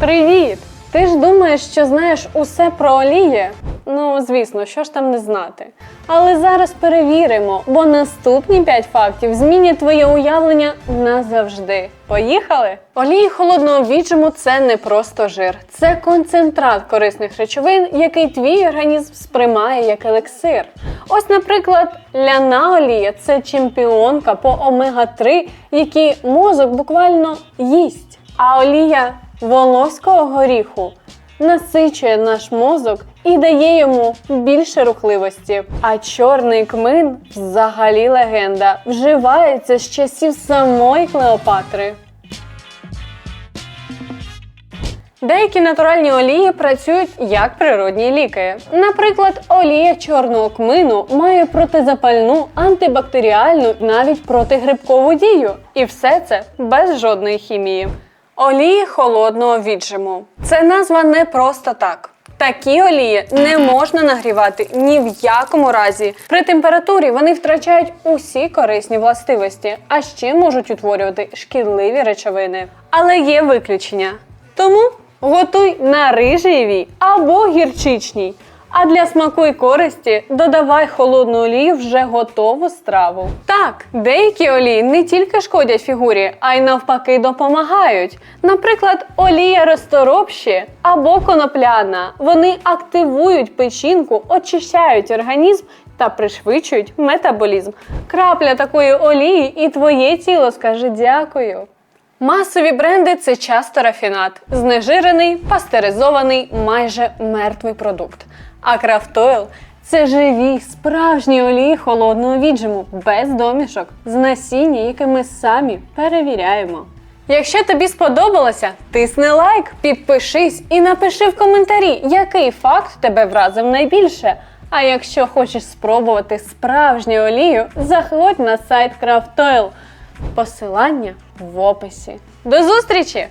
Привіт! Ти ж думаєш, що знаєш усе про олії? Ну, звісно, що ж там не знати. Але зараз перевіримо, бо наступні 5 фактів змінять твоє уявлення назавжди. Поїхали! Олії холодного віджиму це не просто жир, це концентрат корисних речовин, який твій організм сприймає як елексир. Ось, наприклад, ляна олія це чемпіонка по омега-3, які мозок буквально їсть. А олія волоського горіху насичує наш мозок і дає йому більше рухливості. А чорний кмин взагалі легенда. Вживається з часів самої Клеопатри. Деякі натуральні олії працюють як природні ліки. Наприклад, олія чорного кмину має протизапальну, антибактеріальну, навіть протигрибкову дію. І все це без жодної хімії. Олії холодного віджиму. Це назва не просто так. Такі олії не можна нагрівати ні в якому разі. При температурі вони втрачають усі корисні властивості, а ще можуть утворювати шкідливі речовини. Але є виключення. Тому готуй на рижевій або гірчичній. А для смаку і користі додавай холодну олію вже готову страву. Так, деякі олії не тільки шкодять фігурі, а й навпаки допомагають. Наприклад, олія розторопші або конопляна. Вони активують печінку, очищають організм та пришвидшують метаболізм. Крапля такої олії, і твоє тіло скаже дякую. Масові бренди це часто рафінат, знежирений, пастеризований, майже мертвий продукт. А крафтойл це живі, справжні олії холодного віджиму, без домішок, з насіння, яке ми самі перевіряємо. Якщо тобі сподобалося, тисни лайк, підпишись і напиши в коментарі, який факт тебе вразив найбільше. А якщо хочеш спробувати справжню олію, заходь на сайт Крафтойл. Посилання в описі. До зустрічі!